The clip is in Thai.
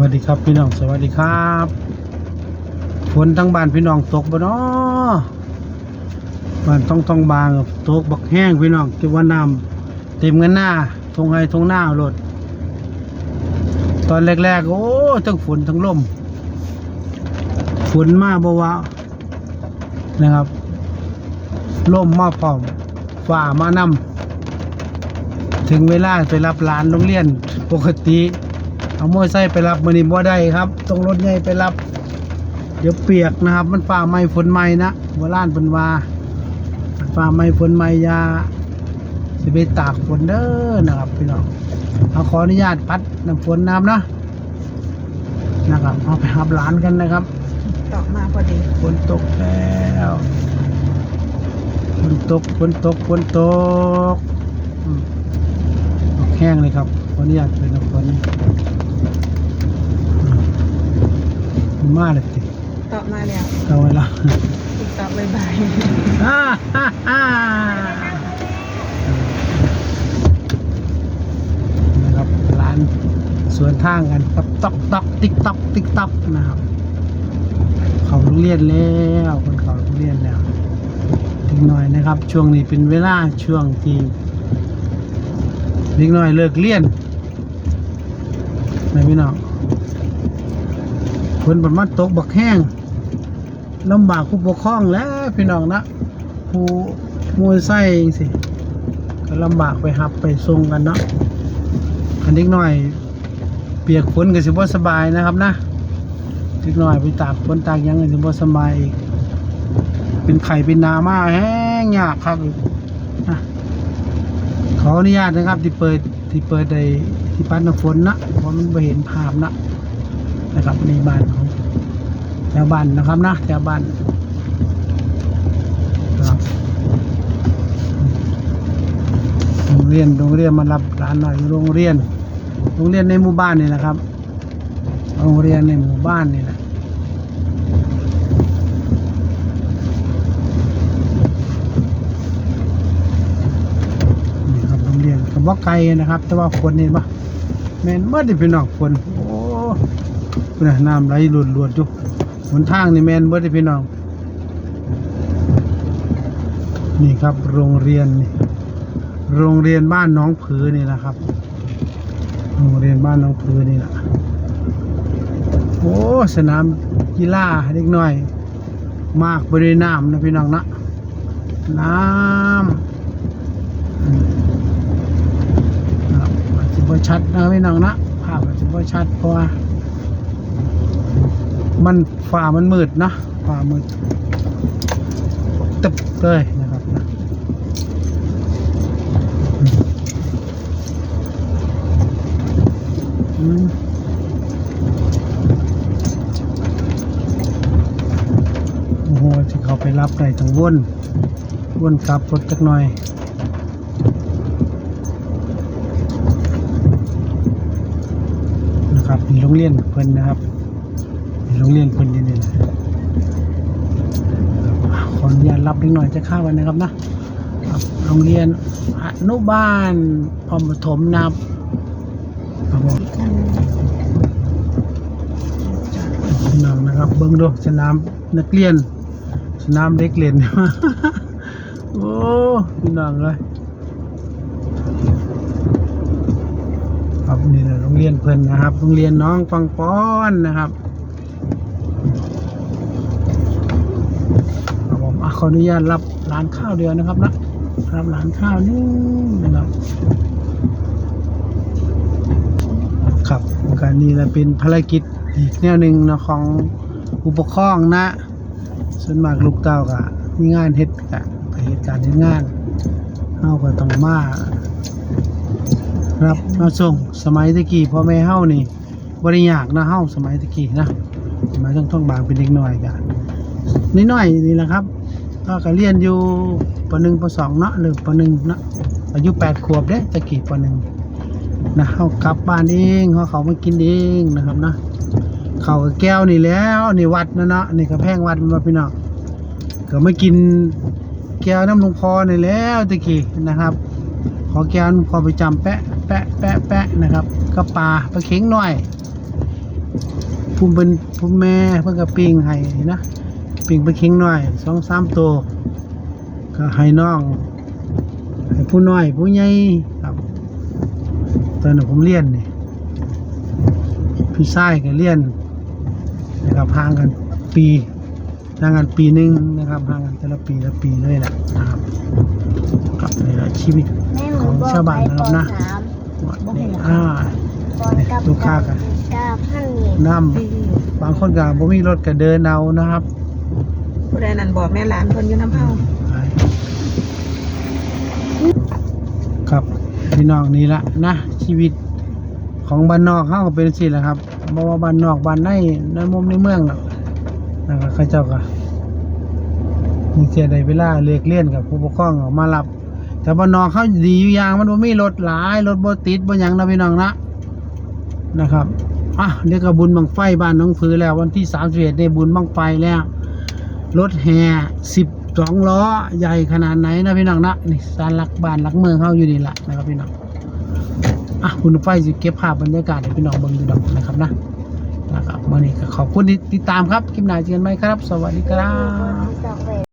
วัสดีครับพี่น้องสวัสดีครับฝนทั้งบ้านพี่น้องตกบ่เนาะบ้านต้องต้องบางตกบักแห้งพี่น้องคิดว่าน้ำเต็มกันหน้าทงไห้ทงหน้ารถตอนแรกๆโอ้ทั้งฝนทั้งลมฝนมาบ่วะนะครับลมมาพร้อมฝ่ามานำถึงเวลาไปรับหลานโรงเรียนปกติ เอามอไซค์ไปรับมือนี้บ่ได้ครับต้องรถใหญ่ไปรับ เดี๋ยวเปียกนะครับ มันฟ้าไหม้ฝนไหม้นะโบราณเป็นว่าฟ้าไหม้ฝนไหม้อยาสิไปตากฝนเด้อนะครับพี่น้องเอาขออนุญาตปัดน้ำฝนน้ำนะนะครับเอาไปหับหลานกันนะครับตอกมาพอดีฝนตกแล้วฝนตกฝนตกฝนตกอืมตกแห้งเลยครับขออนุญาตเป็นน้ำฝน มมาเลยสิตอกมาแล้วเอาไว้ละติ๊กตอกบายบายฮ่าฮ่าฮ่านะครับร้านสวนทางกันตับตอกตอกติ๊กตอกติ๊กตอกนะครับ เขาโรงเรียนแล้วคนเขาโรงเรียนแล้วถึงหน่อยนะครับ ช่วงนี้เป็นเวลาช่วงที่เด็กน้อยเลิกเรียนนะพี่น้อง ฝนประมาณตกบักแห้งลำบากผู้ปกครองแล้วพี่น้องนะผู้มวยไส้เองสิก็ลำบากไปหับไปส่งกันเนาะอันเด็กน้อย เปียกฝนก็สิบ่สบายนะครับนะเล็กน้อยไปตากฝนตากยังถึงบ่สบายอีกเป็นไข่เป็นนามาแห้งยากครับอะขออนุญาตนะครับ ที่เปิดที่เปิดในที่ปัดน้ำฝนนะเพราะมันไม่เห็นภาพนะนะครับในบ้านของ แถวบ้านนะครับนะแถวบ้านโรงเรียนโรงเรียนมารับหลานหน่อยโรงเรียน โรงเรียนในหมู่บ้านนี่นะครับ โรงเรียนในหมู่บ้านนี่แหละนี่ครับโรงเรียนกับว่าไกลนะครับ แต่ว่าฝนนี่ปะแม่นเมื่อได้พี่น้องฝนโอ้น่ะน้ำไหลหลุดหลวดอยู่ หนทางนี่แมนเมื่อได้พี่น้อง นี่ครับโรงเรียนนี่โรงเรียนบ้านน้องผือนี่นะครับ โรงเรียนบ้านน้องผือนี่แหละโอ้สนามกีฬาเล็กน้อย มากบริน้ำนะพี่น้องนะน้ำอืมนะครับอาจจะบ่ชัดนะพี่น้องนะภาพอาจจะบ่ชัดเพราะว่า มันฝ่ามันมืดนะฝ่ามืดตึบเลยนะครับนะอืมโอ้โหจะเขาไปรับได้ต้งวนวนกลับรถจักหน่อยนะครับมีโรงเรียนเพิ่นนะครับ โรงเรียนเพิ่นอยู่นี่แหละขออนุญาตรับเล็กหน่อยจะข้ากันนะครับนะโรงเรียนอนุบาลพรมปฐมนะครับครับผมพี่น้องนะครับ เบิ้งดูสนามนักเรียน สนามเด็กเล่นโอ้พี่น้องเลยครับนี่แหละโรงเรียนเพิ่นนะครับ โรงเรียนน้องปังป้อนนะครับครับผ มอะขออนุญาตรับร้านข้าวเดียวนะครับนะรับร้านข้าวนี่นะครับ ครับการนี้แหละเป็นภารกิจอีกแนวหนึ่งนะของผู้ปกรองนะส่วนมากลูกเต้าก็มีงานเฮ็ดกะเหตุการณ์เฮ็ดงานเฮาก็ต้องมารับมาส่งสมัยตะกี้พ่อแม่เฮานี่บ่ได้ยากนะเฮาสมัยตะกี้นะสมัยต้องท่องบางเป็นเด็กน้อยกะนิดหน่อยนี่แหละครับ ก็ก็เรียนอยู่ป .1 ป .2 เนาะหรือป .1 เนาะอายุ8ขวบเด้ตะกี้ป .1 นะเฮากลับบ้านเองเฮาเขามากินเองนะครับนะเขาแก้วนี่แล้วนี่วัดนะเนาะนี่ก็แพงวัดมันมาพี่น้องก็มากินแก้วน้ำลงพอนี่แล้วตะกี้นะครับ ขอแก้วพอไปจำแปะแปะแปะแปะนะครับก็ปลาปลาเข็งหน่อยภูมิเป็นภูมิแม่เพิ่นก็ปิ้งให้นะ ปิ้งไปคิงหน่อยสองสามตัวก็ให้น้องให้ผู้น้อยผู้ใหญ่ครับ ตอนนั้นผมเรียนนี่พี่ชายก็เรียนนะครับห่างกันปีห่างกันปีหนึ่งนะครับห่างกันแต่ละปีละปีเลยแหละนะครับกับในชีวิตแม่หขนูองบอกชาวบ้านไปนะครับปนะสามนี่อ่าปอนกับลูกค้ากันกับพันนี่น้ที่ำบางคนก็บ่มีรถก็เดินเอานะครับ ผู้ใดนั่นบอกแม่หลานเพิ่นอยู่น้ำเฮาครับพี่น้องนี่ละนะชีวิตของบ้านนอกเขาก็เป็นสิแหละครับบ่ว่าบ้านนอกบ้านในในมุมในเมืองนะครับเขาเจ้าก็มีเสียใดเวลาเลิกเรียนกับผู้ปกครองออกมารับ แต่บ้านนอกเขาดีอยู่อย่างมันบ่มีรถหลายรถบ่ติดบ่หยังนะพี่น้องนะนะครับอะเดี๋ยวก็บุญบังไฟบ้านน้องผือแล้ววันที่31ได้บุญบังไฟแล้ว รถแห่สิบสองล้อใหญ่ขนาดไหนนะพี่น้องนะนี่สารลักบ้านลักเมืองเขาอยู่นี่แหละนะครับพี่น้องอะคุณไฟสิเก็บภาพบรรยากาศให้พี่น้องเบิ่งดูดอกนะครับนะนะครับวันนี้ก็ขอบคุณที่ติดตามครับคลิปหน้าเจอกันไหมครับ สวัสดีครับ